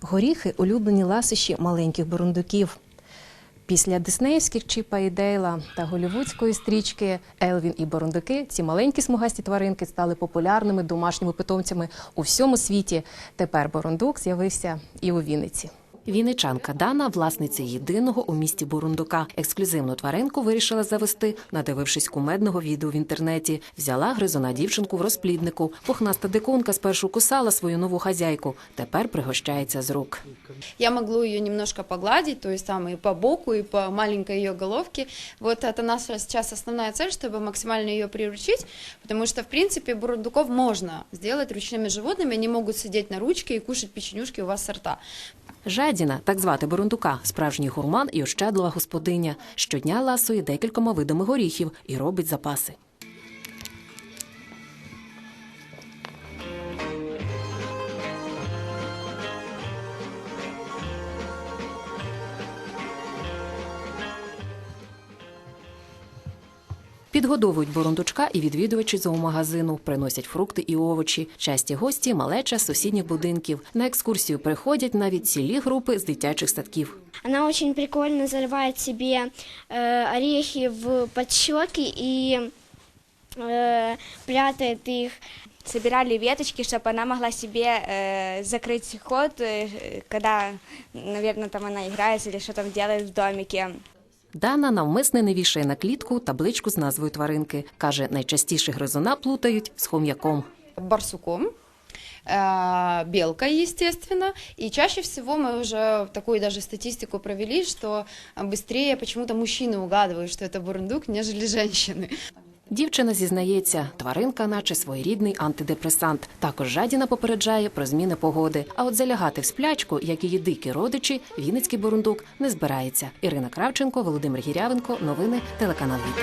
Горіхи улюблені ласощі маленьких бурундуків. Після диснеївських Чіпа і Дейла та голівудської стрічки Елвін і Бурундуки ці маленькі смугасті тваринки стали популярними домашніми питомцями у всьому світі. Тепер Бурундук з'явився і у Вінниці. Вінничанка Дана, власниця єдиного у місті Бурундука. Ексклюзивну тваринку вирішила завести, надивившись кумедного відео в інтернеті. Взяла гризуна дівчинку в розпліднику. Пухнаста дикунка спершу кусала свою нову хазяйку. Тепер пригощається з рук. Я могу ее немножко погладить, то есть там и по боку, и по маленькой ее головке. Вот это наша сейчас основная цель, чтобы максимально ее приручить, потому что, в принципе, бурундуков можно сделать ручными животными, они могут сидеть на ручке и кушать печенюшки у вас со рта. Жадіна, так звати Бурундука, справжній гурман і ощадлива господиня. Щодня ласує декількома видами горіхів і робить запаси. Підгодовують бурундучка і відвідувачі зоомагазину, приносять фрукти і овочі. Часті гості малеча з сусідніх будинків. На екскурсію приходять навіть цілі групи з дитячих садків. Она очень прикольно заливает себе э, орехи в подщеки и э, прятает их. собирали веточки, чтобы она могла себе э, закрыть ход, э, когда, наверное, там она играет или что там делает в домике. Дана навмисне не вішає на клітку табличку з назвою тваринки. Каже, найчастіше гризуна плутають з хом'яком. Барсуком, э, белкой, естественно. И чаще всего мы уже такую даже статистику провели, что быстрее почему-то мужчины угадывают, что это бурундук, нежели женщины. Дівчина зізнається, тваринка, наче своєрідний антидепресант. Також жадіна попереджає про зміни погоди. А от залягати в сплячку, як її дикі родичі, Вінницький бурундук не збирається. Ірина Кравченко, Володимир Гірявенко. Новини телеканал Віта.